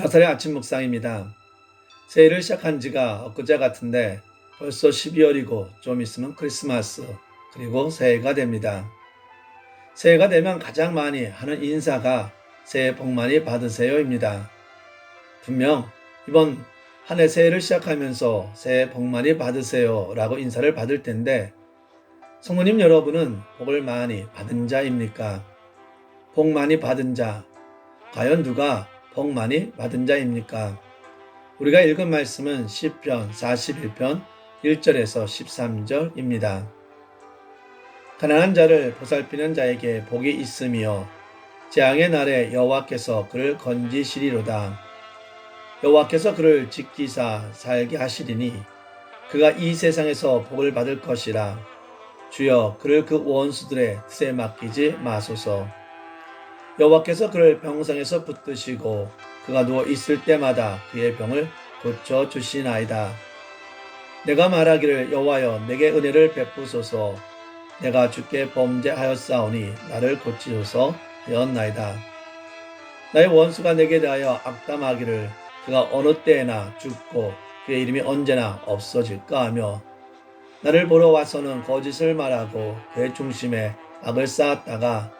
나사렛 아침 묵상입니다. 새해를 시작한 지가 엊그제 같은데 벌써 12월이고 좀 있으면 크리스마스 그리고 새해가 됩니다. 새해가 되면 가장 많이 하는 인사가 새해 복 많이 받으세요입니다. 분명 이번 한 해 새해를 시작하면서 새해 복 많이 받으세요 라고 인사를 받을 텐데 성도님 여러분은 복을 많이 받은 자입니까? 복 많이 받은 자, 과연 누가 복 많이 받은 자입니까? 우리가 읽은 말씀은 시편 41편 1절에서 13절입니다. 가난한 자를 보살피는 자에게 복이 있으며 재앙의 날에 여호와께서 그를 건지시리로다. 여호와께서 그를 지키사 살게 하시리니 그가 이 세상에서 복을 받을 것이라. 주여 그를 그 원수들의 뜻에 맡기지 마소서. 여호와께서 그를 병상에서 붙드시고 그가 누워 있을 때마다 그의 병을 고쳐 주시나이다. 내가 말하기를 여호와여 내게 은혜를 베푸소서. 내가 주께 범죄하였사오니 나를 고치소서 하였나이다. 나의 원수가 내게 대하여 악담하기를 그가 어느 때에나 죽고 그의 이름이 언제나 없어질까 하며 나를 보러 와서는 거짓을 말하고 그의 중심에 악을 쌓았다가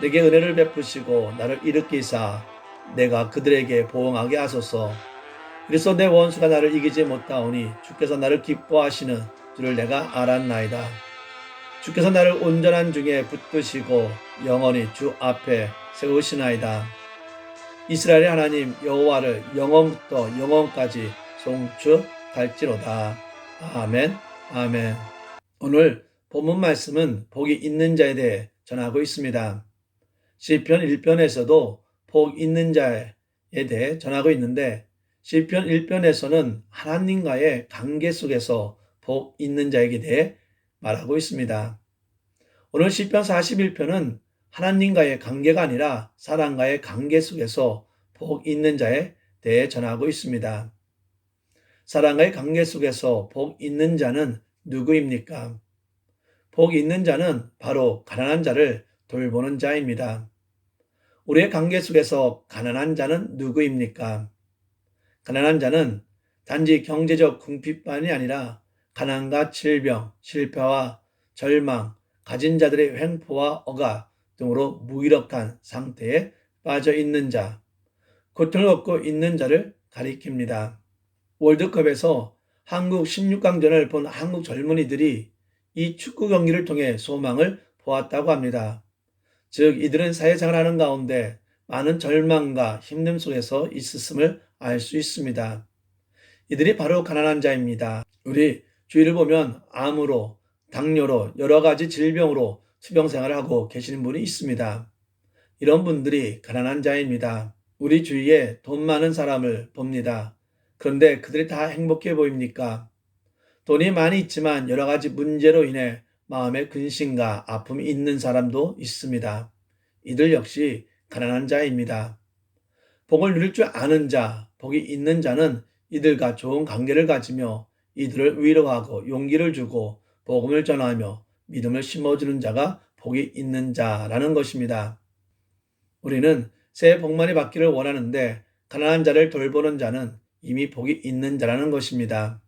내게 은혜를 베푸시고 나를 일으키사 내가 그들에게 보응하게 하소서. 그래서 내 원수가 나를 이기지 못하오니 주께서 나를 기뻐하시는 줄을 내가 알았나이다. 주께서 나를 온전한 중에 붙드시고 영원히 주 앞에 세우시나이다. 이스라엘의 하나님 여호와를 영원부터 영원까지 송축할지로다. 아멘. 아멘. 오늘 본문 말씀은 복이 있는 자에 대해 전하고 있습니다. 시편 1편에서도 복 있는 자에 대해 전하고 있는데 시편 1편에서는 하나님과의 관계 속에서 복 있는 자에게 대해 말하고 있습니다. 오늘 시편 41편은 하나님과의 관계가 아니라 사람과의 관계 속에서 복 있는 자에 대해 전하고 있습니다. 사람과의 관계 속에서 복 있는 자는 누구입니까? 복 있는 자는 바로 가난한 자를 돌보는 자입니다. 우리의 관계 속에서 가난한 자는 누구입니까? 가난한 자는 단지 경제적 궁핍만이 아니라 가난과 질병, 실패와 절망, 가진 자들의 횡포와 억압 등으로 무기력한 상태에 빠져 있는 자, 고통을 얻고 있는 자를 가리킵니다. 월드컵에서 한국 16강전을 본 한국 젊은이들이 이 축구 경기를 통해 소망을 보았다고 합니다. 즉, 이들은 사회생활 하는 가운데 많은 절망과 힘듦 속에서 있었음을 알 수 있습니다. 이들이 바로 가난한 자입니다. 우리 주위를 보면 암으로, 당뇨로, 여러 가지 질병으로 수병 생활을 하고 계시는 분이 있습니다. 이런 분들이 가난한 자입니다. 우리 주위에 돈 많은 사람을 봅니다. 그런데 그들이 다 행복해 보입니까? 돈이 많이 있지만 여러 가지 문제로 인해 마음에 근심과 아픔이 있는 사람도 있습니다. 이들 역시 가난한 자입니다. 복을 누릴 줄 아는 자, 복이 있는 자는 이들과 좋은 관계를 가지며 이들을 위로하고 용기를 주고 복음을 전하며 믿음을 심어주는 자가 복이 있는 자라는 것입니다. 우리는 새해 복 많이 받기를 원하는데 가난한 자를 돌보는 자는 이미 복이 있는 자라는 것입니다.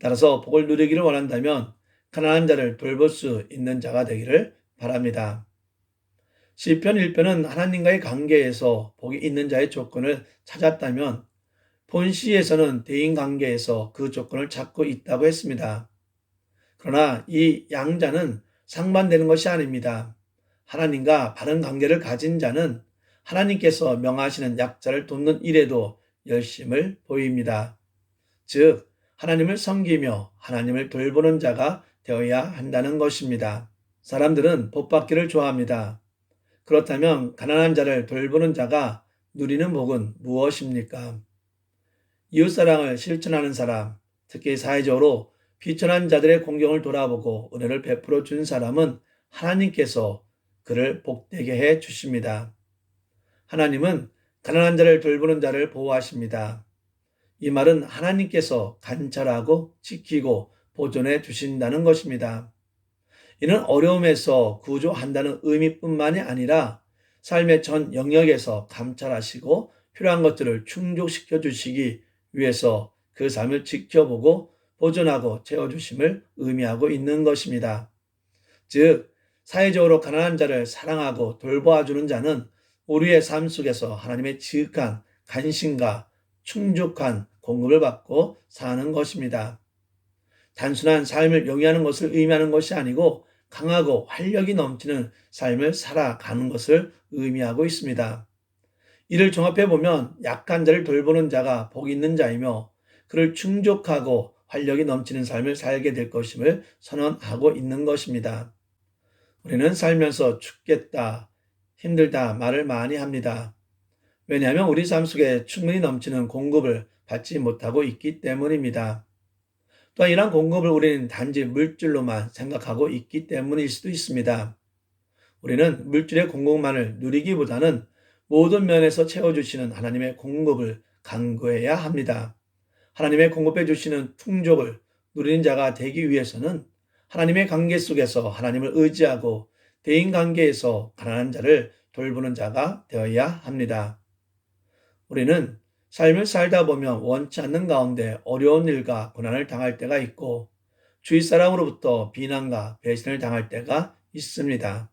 따라서 복을 누리기를 원한다면 가난한 자를 돌볼 수 있는 자가 되기를 바랍니다. 시편 1편은 하나님과의 관계에서 복이 있는 자의 조건을 찾았다면 본시에서는 대인 관계에서 그 조건을 찾고 있다고 했습니다. 그러나 이 양자는 상반되는 것이 아닙니다. 하나님과 바른 관계를 가진 자는 하나님께서 명하시는 약자를 돕는 일에도 열심을 보입니다. 즉, 하나님을 섬기며 하나님을 돌보는 자가 되어야 한다는 것입니다. 사람들은 복 받기를 좋아합니다. 그렇다면 가난한 자를 돌보는 자가 누리는 복은 무엇입니까? 이웃사랑을 실천하는 사람, 특히 사회적으로 비천한 자들의 공경을 돌아보고 은혜를 베풀어 준 사람은 하나님께서 그를 복되게 해 주십니다. 하나님은 가난한 자를 돌보는 자를 보호하십니다. 이 말은 하나님께서 관찰하고 지키고 보존해 주신다는 것입니다. 이는 어려움에서 구조한다는 의미뿐만이 아니라 삶의 전 영역에서 감찰하시고 필요한 것들을 충족시켜 주시기 위해서 그 삶을 지켜보고 보존하고 채워주심을 의미하고 있는 것입니다. 즉, 사회적으로 가난한 자를 사랑하고 돌보아주는 자는 우리의 삶 속에서 하나님의 지극한 관심과 충족한 공급을 받고 사는 것입니다. 단순한 삶을 영위하는 것을 의미하는 것이 아니고 강하고 활력이 넘치는 삶을 살아가는 것을 의미하고 있습니다. 이를 종합해 보면 약한 자를 돌보는 자가 복 있는 자이며 그를 충족하고 활력이 넘치는 삶을 살게 될 것임을 선언하고 있는 것입니다. 우리는 살면서 죽겠다, 힘들다 말을 많이 합니다. 왜냐하면 우리 삶 속에 충분히 넘치는 공급을 받지 못하고 있기 때문입니다. 또한 이러한 공급을 우리는 단지 물질로만 생각하고 있기 때문일 수도 있습니다. 우리는 물질의 공급만을 누리기보다는 모든 면에서 채워주시는 하나님의 공급을 강구해야 합니다. 하나님의 공급해 주시는 풍족을 누리는 자가 되기 위해서는 하나님의 관계 속에서 하나님을 의지하고 대인 관계에서 가난한 자를 돌보는 자가 되어야 합니다. 우리는 삶을 살다 보면 원치 않는 가운데 어려운 일과 고난을 당할 때가 있고 주위 사람으로부터 비난과 배신을 당할 때가 있습니다.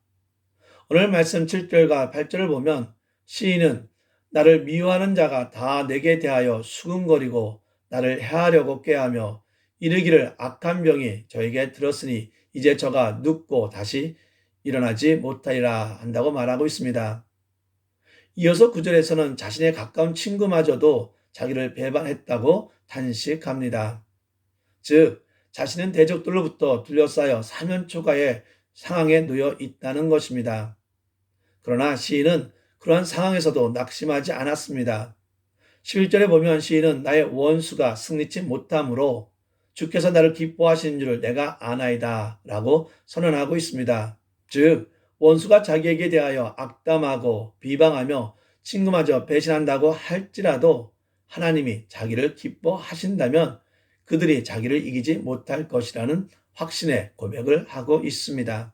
오늘 말씀 7절과 8절을 보면 시인은 나를 미워하는 자가 다 내게 대하여 수근거리고 나를 해하려고 꾀하며 이르기를 악한 병이 저에게 들었으니 이제 저가 눕고 다시 일어나지 못하리라 한다고 말하고 있습니다. 이어서 구절에서는 자신의 가까운 친구마저도 자기를 배반했다고 탄식합니다. 즉, 자신은 대적들로부터 둘러싸여 사면 초가의 상황에 놓여 있다는 것입니다. 그러나 시인은 그러한 상황에서도 낙심하지 않았습니다. 11절에 보면 시인은 나의 원수가 승리치 못함으로 주께서 나를 기뻐하시는 줄을 내가 아나이다 라고 선언하고 있습니다. 즉, 원수가 자기에게 대하여 악담하고 비방하며 친구마저 배신한다고 할지라도 하나님이 자기를 기뻐하신다면 그들이 자기를 이기지 못할 것이라는 확신의 고백을 하고 있습니다.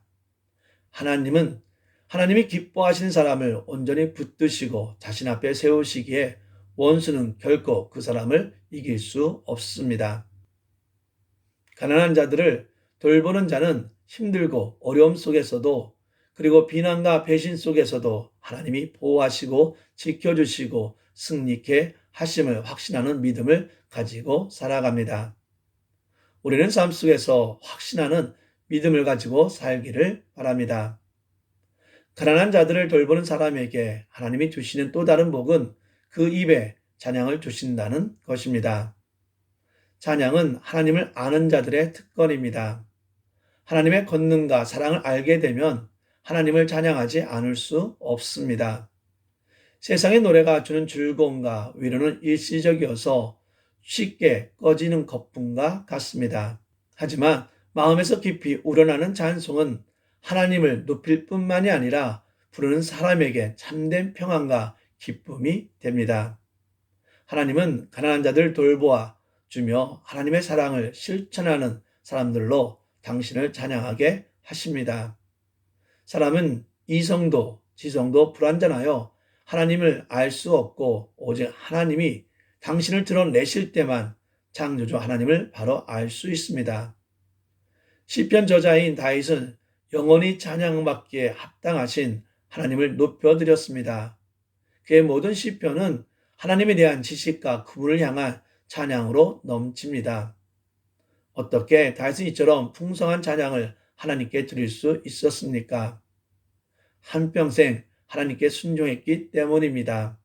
하나님은 하나님이 기뻐하신 사람을 온전히 붙드시고 자신 앞에 세우시기에 원수는 결코 그 사람을 이길 수 없습니다. 가난한 자들을 돌보는 자는 힘들고 어려움 속에서도 그리고 비난과 배신 속에서도 하나님이 보호하시고 지켜주시고 승리케 하심을 확신하는 믿음을 가지고 살아갑니다. 우리는 삶 속에서 확신하는 믿음을 가지고 살기를 바랍니다. 가난한 자들을 돌보는 사람에게 하나님이 주시는 또 다른 복은 그 입에 찬양을 주신다는 것입니다. 찬양은 하나님을 아는 자들의 특권입니다. 하나님의 권능과 사랑을 알게 되면 하나님을 찬양하지 않을 수 없습니다. 세상의 노래가 주는 즐거움과 위로는 일시적이어서 쉽게 꺼지는 거품과 같습니다. 하지만 마음에서 깊이 우러나는 찬송은 하나님을 높일 뿐만이 아니라 부르는 사람에게 참된 평안과 기쁨이 됩니다. 하나님은 가난한 자들 돌보아 주며 하나님의 사랑을 실천하는 사람들로 당신을 찬양하게 하십니다. 사람은 이성도 지성도 불완전하여 하나님을 알 수 없고 오직 하나님이 당신을 드러내실 때만 창조주 하나님을 바로 알 수 있습니다. 시편 저자인 다윗은 영원히 찬양받기에 합당하신 하나님을 높여드렸습니다. 그의 모든 시편은 하나님에 대한 지식과 그분을 향한 찬양으로 넘칩니다. 어떻게 다윗은 이처럼 풍성한 찬양을 하나님께 드릴 수 있었습니까? 한평생 하나님께 순종했기 때문입니다.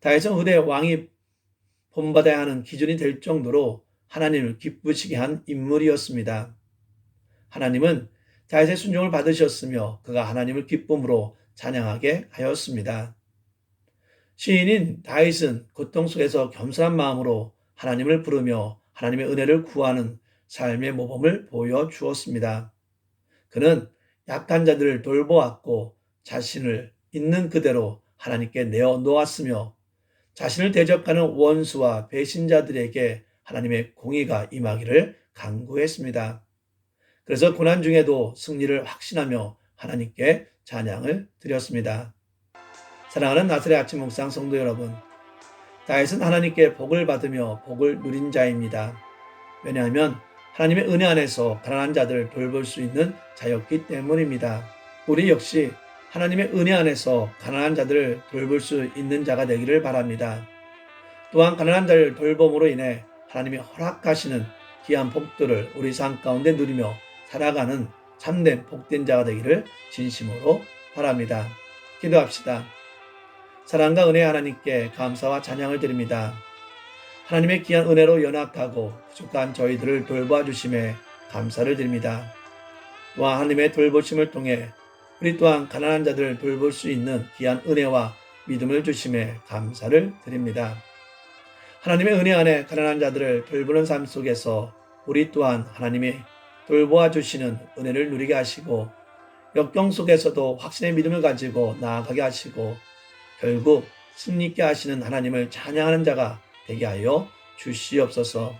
다윗은 후대 왕이 본받아야 하는 기준이 될 정도로 하나님을 기쁘시게 한 인물이었습니다. 하나님은 다윗의 순종을 받으셨으며 그가 하나님을 기쁨으로 찬양하게 하였습니다. 시인인 다윗은 고통 속에서 겸손한 마음으로 하나님을 부르며 하나님의 은혜를 구하는 삶의 모범을 보여주었습니다. 그는 약한 자들을 돌보았고 자신을 있는 그대로 하나님께 내어 놓았으며 자신을 대적하는 원수와 배신자들에게 하나님의 공의가 임하기를 간구했습니다. 그래서 고난 중에도 승리를 확신하며 하나님께 찬양을 드렸습니다. 사랑하는 나설의 아침 묵상 성도 여러분, 다윗은 하나님께 복을 받으며 복을 누린 자입니다. 왜냐하면 하나님의 은혜 안에서 가난한 자들을 돌볼 수 있는 자였기 때문입니다. 우리 역시 하나님의 은혜 안에서 가난한 자들을 돌볼 수 있는 자가 되기를 바랍니다. 또한 가난한 자를 돌봄으로 인해 하나님이 허락하시는 귀한 복들을 우리 삶 가운데 누리며 살아가는 참된 복된 자가 되기를 진심으로 바랍니다. 기도합시다. 사랑과 은혜 하나님께 감사와 찬양을 드립니다. 하나님의 귀한 은혜로 연약하고 부족한 저희들을 돌봐 주심에 감사를 드립니다. 또한 하나님의 돌보심을 통해 우리 또한 가난한 자들을 돌볼 수 있는 귀한 은혜와 믿음을 주심에 감사를 드립니다. 하나님의 은혜 안에 가난한 자들을 돌보는 삶 속에서 우리 또한 하나님이 돌보아 주시는 은혜를 누리게 하시고 역경 속에서도 확신의 믿음을 가지고 나아가게 하시고 결국 승리있게 하시는 하나님을 찬양하는 자가 되게 하여 주시옵소서.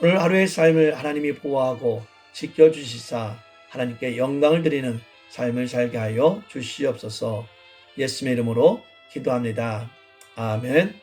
오늘 하루의 삶을 하나님이 보호하고 지켜주시사 하나님께 영광을 드리는 삶을 살게 하여 주시옵소서. 예수의 이름으로 기도합니다. 아멘.